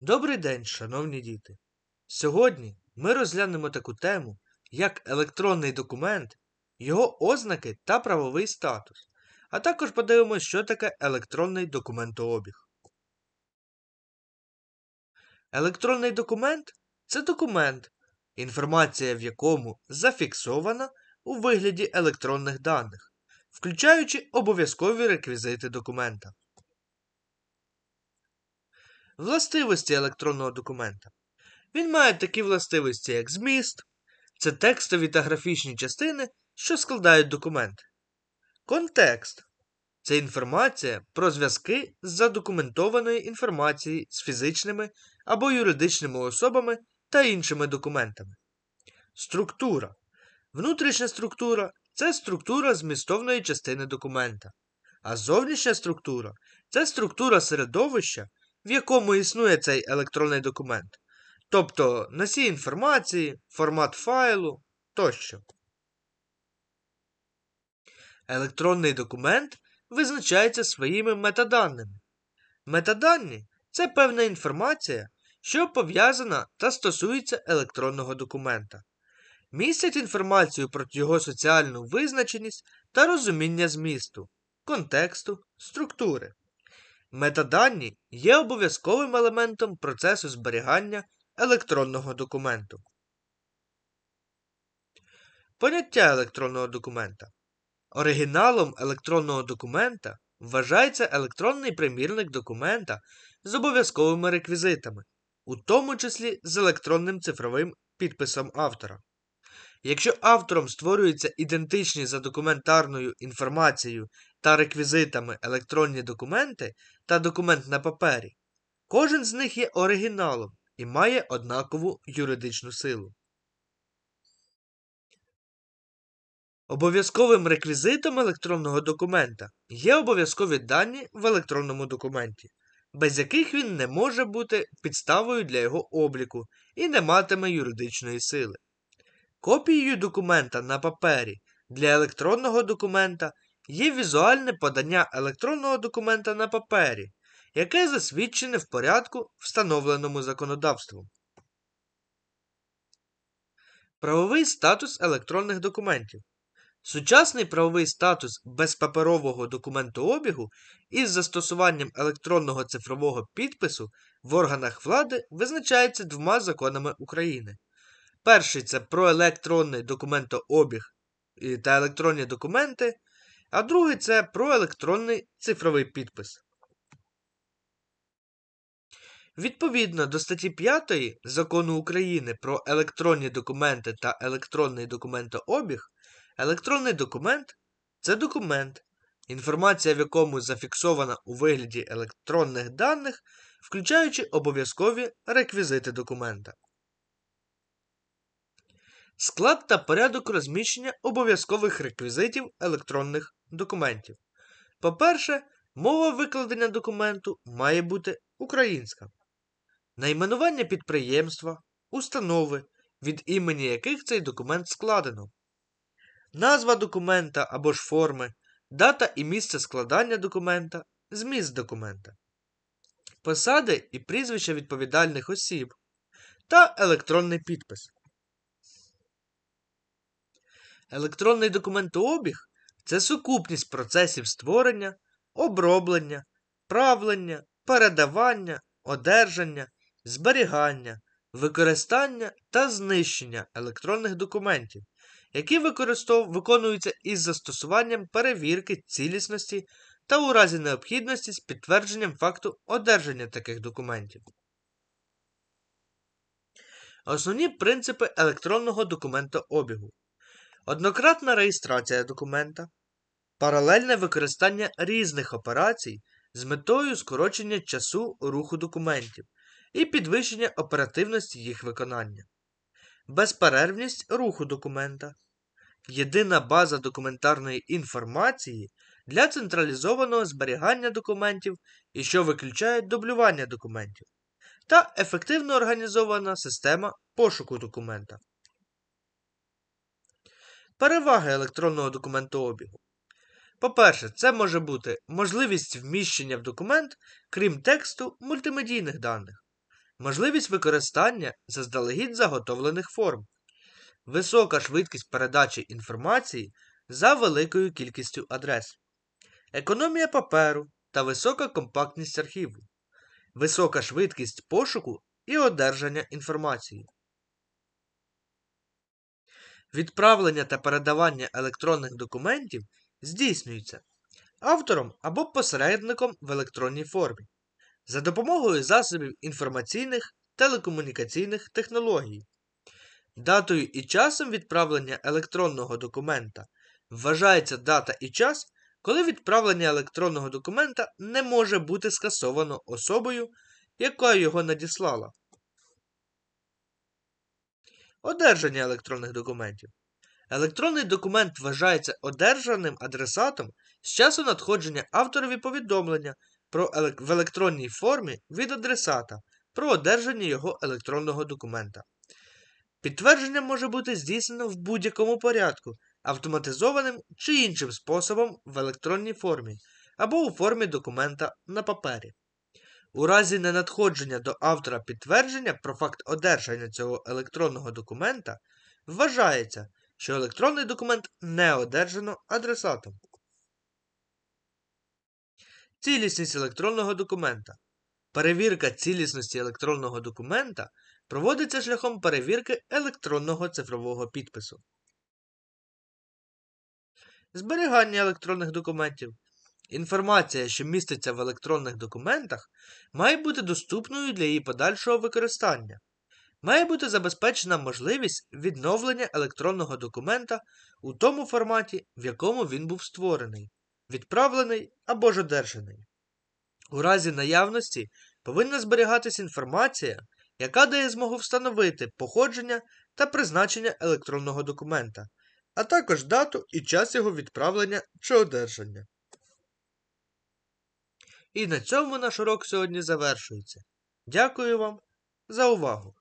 Добрий день, шановні діти! Сьогодні ми розглянемо таку тему, як електронний документ, його ознаки та правовий статус, а також подивимося, що таке електронний документообіг. Електронний документ це документ, інформація в якому зафіксована у вигляді електронних даних, включаючи обов'язкові реквізити документа. Властивості електронного документа. Він має такі властивості, як зміст, це текстові та графічні частини, що складають документ. Контекст це інформація про зв'язки з задокументованої інформації з фізичними або юридичними особами та іншими документами. Структура. Внутрішня структура це структура змістовної частини документа. А зовнішня структура це структура середовища, в якому існує цей електронний документ, тобто носій інформації, формат файлу тощо. Електронний документ визначається своїми метаданими. Метадані це певна інформація, що пов'язана та стосується електронного документа. Містять інформацію про його соціальну визначеність та розуміння змісту, контексту, структури. Метадані є обов'язковим елементом процесу зберігання електронного документу. Поняття електронного документа. Оригіналом електронного документа вважається електронний примірник документа з обов'язковими реквізитами, у тому числі з електронним цифровим підписом автора. Якщо автором створюються ідентичні за документарною інформацією та реквізитами електронні документи та документ на папері, кожен з них є оригіналом і має однакову юридичну силу. Обов'язковим реквізитом електронного документа є обов'язкові дані в електронному документі, без яких він не може бути підставою для його обліку і не матиме юридичної сили. Копією документа на папері для електронного документа є візуальне подання електронного документа на папері, яке засвідчене в порядку, встановленому законодавством. Правовий статус електронних документів. Сучасний правовий статус безпаперового документообігу із застосуванням електронного цифрового підпису в органах влади визначається двома законами України. Перший це про електронний документообіг та електронні документи, а другий це про електронний цифровий підпис. Відповідно до статті 5 закону України про електронні документи та електронний документообіг, електронний документ це документ, інформація в якому зафіксована у вигляді електронних даних, включаючи обов'язкові реквізити документа. Склад та порядок розміщення обов'язкових реквізитів електронних документів. По-перше, мова викладення документу має бути українська. Найменування підприємства, установи, від імені яких цей документ складено. Назва документа або ж форми, дата і місце складання документа, зміст документа. Посади і прізвища відповідальних осіб та електронний підпис. Електронний документообіг це сукупність процесів створення, оброблення, правлення, передавання, одержання, зберігання, використання та знищення електронних документів, які виконуються із застосуванням перевірки цілісності та у разі необхідності з підтвердженням факту одержання таких документів. Основні принципи електронного документообігу. Однократна реєстрація документа, паралельне використання різних операцій з метою скорочення часу руху документів і підвищення оперативності їх виконання, безперервність руху документа, єдина база документарної інформації для централізованого зберігання документів і що виключає дублювання документів, та ефективно організована система пошуку документа. Переваги електронного документообігу. По-перше, це може бути можливість вміщення в документ, крім тексту, мультимедійних даних. можливість використання заздалегідь заготовлених форм, висока швидкість передачі інформації за великою кількістю адрес, економія паперу та висока компактність архіву, висока швидкість пошуку і одержання інформації. Відправлення та передавання електронних документів здійснюється автором або посередником в електронній формі за допомогою засобів інформаційних телекомунікаційних технологій. Датою і часом відправлення електронного документа вважається дата і час, коли відправлення електронного документа не може бути скасовано особою, яка його надіслала. Одержання електронних документів. Електронний документ вважається одержаним адресатом з часу надходження авторові повідомлення про елек... в електронній формі від адресата про одержання його електронного документа. Підтвердження може бути здійснено в будь-якому порядку, автоматизованим чи іншим способом в електронній формі або у формі документа на папері. У разі ненадходження до автора підтвердження про факт одержання цього електронного документа вважається, що електронний документ не одержано адресатом. Цілісність електронного документа. Перевірка цілісності електронного документа проводиться шляхом перевірки електронного цифрового підпису. Зберігання електронних документів. Інформація, що міститься в електронних документах, має бути доступною для її подальшого використання. Має бути забезпечена можливість відновлення електронного документа у тому форматі, в якому він був створений, відправлений або ж одержаний. У разі наявності повинна зберігатись інформація, яка дає змогу встановити походження та призначення електронного документа, а також дату і час його відправлення чи одержання. І на цьому наш урок сьогодні завершується. Дякую вам за увагу!